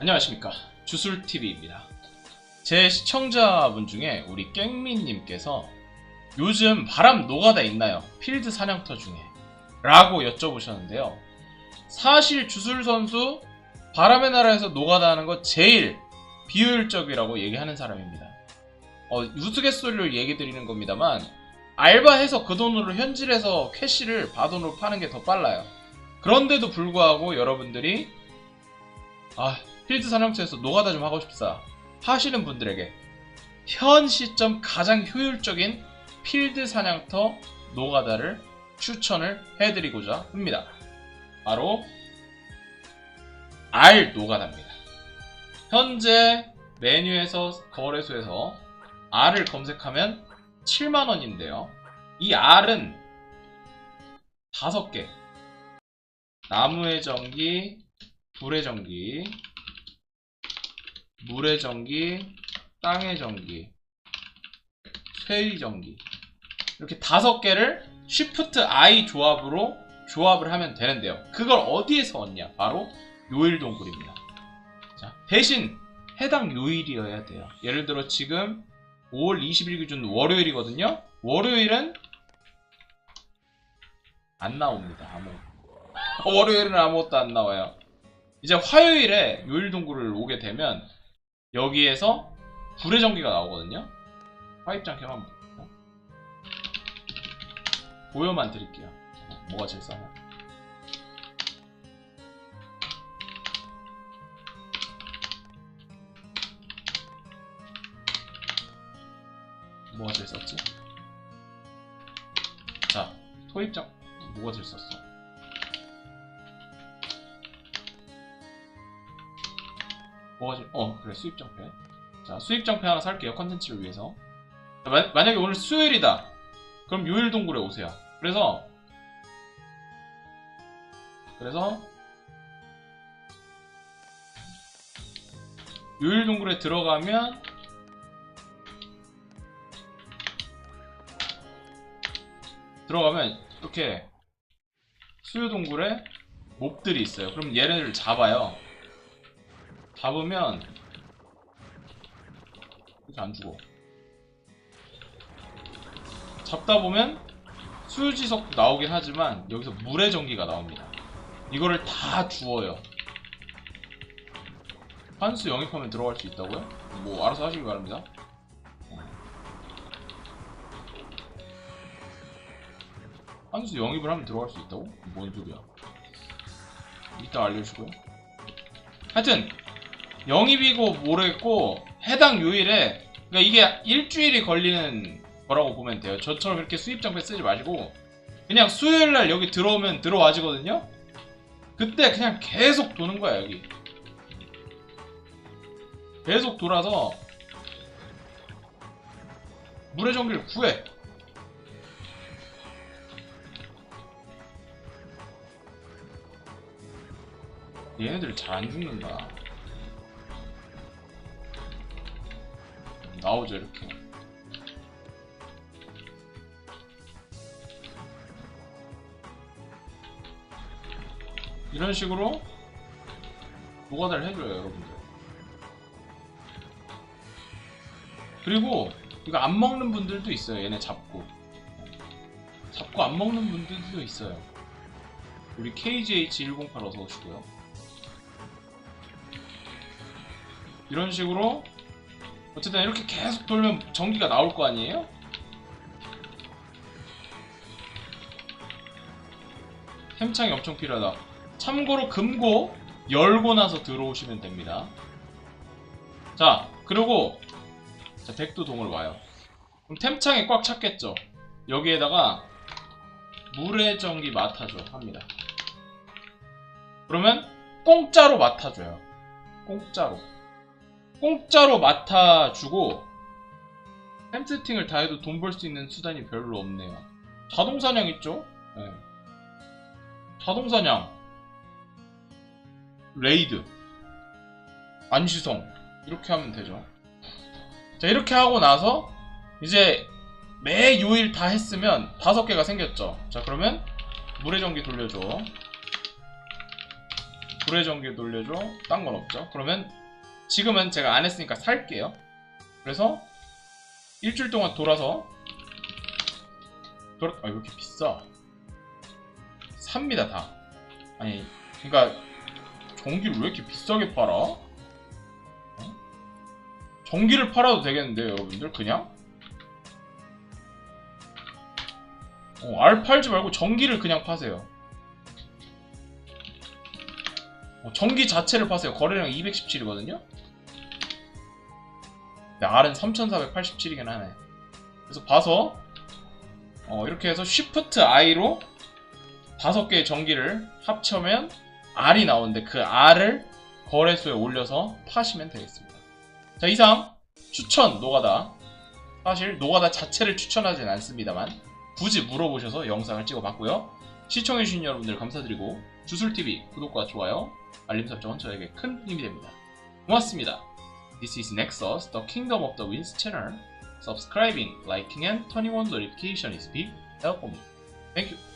안녕하십니까. 주술TV입니다. 제 시청자분 중에 우리 깽민님께서 요즘 바람 노가다 있나요? 필드 사냥터 중에 라고 여쭤보셨는데요. 사실 주술선수 바람의 나라에서 노가다 하는 거 제일 비효율적이라고 얘기하는 사람입니다. 어, 우스갯소리를 얘기 드리는 겁니다만 알바해서 그 돈으로 현질해서 캐시를 바돈으로 파는 게 더 빨라요. 그런데도 불구하고 여러분들이 아 필드 사냥터에서 노가다 좀 하고 싶다 하시는 분들에게 현 시점 가장 효율적인 필드 사냥터 노가다를 추천을 해드리고자 합니다. 바로 R 노가다입니다. 현재 메뉴에서 거래소에서 R을 검색하면 7만원인데요. 이 R은 5개 나무의 전기, 불의 전기, 물의 전기, 땅의 전기, 쇠의 전기 이렇게 다섯 개를 Shift I 조합으로 조합을 하면 되는데요. 그걸 어디에서 얻냐? 바로 요일 동굴입니다. 자, 대신 해당 요일이어야 돼요. 예를 들어 지금 5월 20일 기준 월요일이거든요. 월요일은 안 나옵니다. 아무 월요일은 아무것도 안 나와요. 이제 화요일에 요일 동굴을 오게 되면 여기에서 불의 전기가 나오거든요. 화입장 켜만 볼게요. 보여만 드릴게요. 뭐가 제일 싸냐? 뭐가 제일 쌌지? 자, 토입장 뭐가 제일 쌌어? 뭐가 제일 어 그래 수입장패. 자 수입장패 하나 살게요 컨텐츠를 위해서. 자, 마, 만약에 오늘 수요일이다. 그럼 요일 동굴에 오세요. 그래서 그래서 요일 동굴에 들어가면 들어가면 이렇게 수요 동굴에 몹들이 있어요. 그럼 얘네를 잡아요 잡으면 이렇게 안 죽어. 잡다 보면 수유지석 나오긴 하지만 여기서 물의 전기가 나옵니다. 이거를 다 주워요. 환수 영입하면 들어갈 수 있다고요? 뭐 알아서 하시기 바랍니다. 환수 영입을 하면 들어갈 수 있다고? 뭔 소리야? 이따 알려주고요. 하여튼 영입이고 모르겠고 해당 요일에 그러니까 이게 일주일이 걸리는 거라고 보면 돼요. 저처럼 이렇게 수입 장패 쓰지 마시고 그냥 수요일 날 여기 들어오면 들어와지거든요. 그때 그냥 계속 도는 거야 여기. 계속 돌아서 물의 전기를 구해. 얘네들 잘 안 죽는다. 나오죠 이렇게. 이런 식으로 노가다를 해줘요 여러분들. 그리고 이거 안 먹는 분들도 있어요 얘네 잡고. 잡고 안 먹는 분들도 있어요. 우리 KGH108 어서 오시고요. 이런 식으로 어쨌든 이렇게 계속 돌면 전기가 나올 거 아니에요? 햄창이 엄청 필요하다. 참고로 금고 열고 나서 들어오시면 됩니다. 자, 그리고 자, 백두동을 와요. 그럼 템창에 꽉 찼겠죠? 여기에다가 물의 전기 맡아줘 합니다. 그러면 공짜로 맡아줘요. 공짜로. 공짜로 맡아주고 햄스팅을 다 해도 돈 벌 수 있는 수단이 별로 없네요. 자동사냥 있죠? 네. 자동사냥 레이드 안시성 이렇게 하면 되죠. 자 이렇게 하고 나서 이제 매 요일 다 했으면 다섯 개가 생겼죠. 자 그러면 물의 전기 돌려줘. 불의 전기 돌려줘 딴 건 없죠 그러면 지금은 제가 안 했으니까 살게요 그래서 일주일 동안 돌아서 돌아 아 왜 이렇게 비싸 삽니다 다 아니 그러니까 전기를 왜 이렇게 비싸게 팔아? 어? 전기를 팔아도 되겠는데요 여러분들 그냥? 어, 알 팔지 말고 전기를 그냥 파세요 어, 전기 자체를 파세요 거래량 217이거든요 근데 R은 3487이긴 하네 그래서 봐서 어, 이렇게 해서 Shift I로 다섯 개의 전기를 합쳐면 R이 나오는데 그 R을 거래소에 올려서 파시면 되겠습니다. 자 이상 추천 노가다 사실 노가다 자체를 추천하진 않습니다만 굳이 물어보셔서 영상을 찍어봤고요. 시청해주신 여러분들 감사드리고 주술TV 구독과 좋아요 알림 설정은 저에게 큰 힘이 됩니다. 고맙습니다. This is Nexus, the Kingdom of the Winds channel. Subscribing, liking, and turning on notification is big help for me. Thank you.